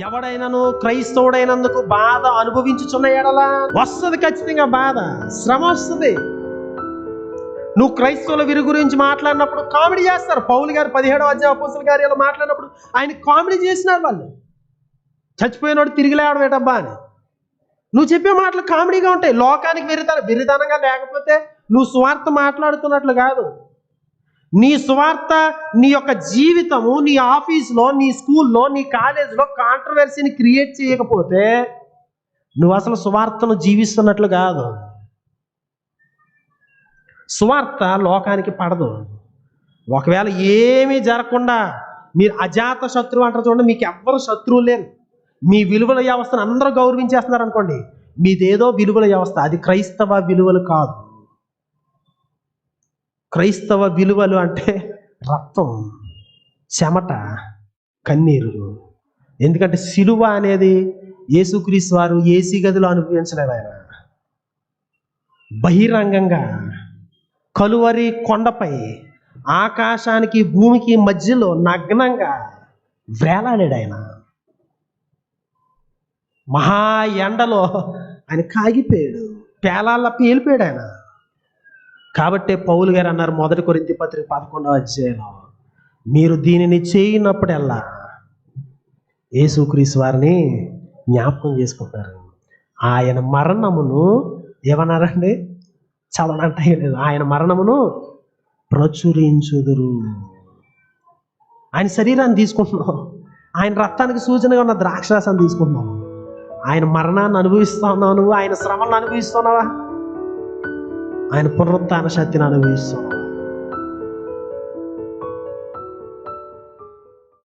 ఎవడైనాను క్రైస్తవుడైనందుకు బాధ అనుభవించుచున్న ఎడలా వస్తుంది ఖచ్చితంగా బాధ శ్రమ వస్తుంది. నువ్వు క్రైస్తవుల వీరి గురించి మాట్లాడినప్పుడు కామెడీ చేస్తారు. పౌలు గారు పదిహేడవ అధ్యాయ గారు అలా మాట్లాడినప్పుడు ఆయన కామెడీ చేసినారు వాళ్ళు. చచ్చిపోయినోడు తిరిగి లేవడం అని. నువ్వు చెప్పే మాటలు కామెడీగా ఉంటాయి. లోకానికి విరితన విరితనంగా లేకపోతే నువ్వు స్వార్థ మాట్లాడుతున్నట్లు కాదు. నీ స్వార్థ నీ యొక్క జీవితము నీ ఆఫీస్లో నీ స్కూల్లో నీ కాలేజీలో కాంట్రవర్సీని క్రియేట్ చేయకపోతే నువ్వు అసలు సువార్తను జీవిస్తున్నట్లు కాదు. సువార్త లోకానికి పడదు. ఒకవేళ ఏమీ జరగకుండా మీరు అజాత శత్రువు అంటారు చూడండి మీకు ఎవ్వరు శత్రువు లేరు. మీ విలువల వ్యవస్థను అందరూ గౌరవించేస్తున్నారు అనుకోండి మీదేదో విలువల వ్యవస్థ అది క్రైస్తవ విలువలు కాదు. క్రైస్తవ విలువలు అంటే రక్తం చెమట కన్నీరు. ఎందుకంటే సిలువ అనేది యేసుక్రీస్తు వారు ఏసీ గదిలో అనుభవించలేదు ఆయన. బహిరంగంగా కలువరి కొండపై ఆకాశానికి భూమికి మధ్యలో నగ్నంగా వేలాడాడు ఆయన. మహా ఎండలో ఆయన కాగిపోయాడు. పేలాల పేలిపోయాడు ఆయన. కాబట్టే పౌలు గారు అన్నారు మొదటి కొరింతి పత్రిక పదకొండవ అధ్యాయంలో మీరు దీనిని చేయనప్పుడల్లా యేసుక్రీస్ వారిని జ్ఞాపకం చేసుకుంటారు. ఆయన మరణమును ఏమన్నారండి? చదవనంట లేదు ఆయన మరణమును ప్రచురించుదురు. ఆయన శరీరాన్ని తీసుకుంటున్నాం. ఆయన రక్తానికి సూచనగా ఉన్న ద్రాక్షరసాన్ని తీసుకుంటున్నాం. ఆయన మరణాన్ని అనుభవిస్తున్నావు నువ్వు. ఆయన శ్రమను అనుభవిస్తున్నావా? ఆయన పునరుత్థాన శక్తిని అనుభవిస్తున్నావు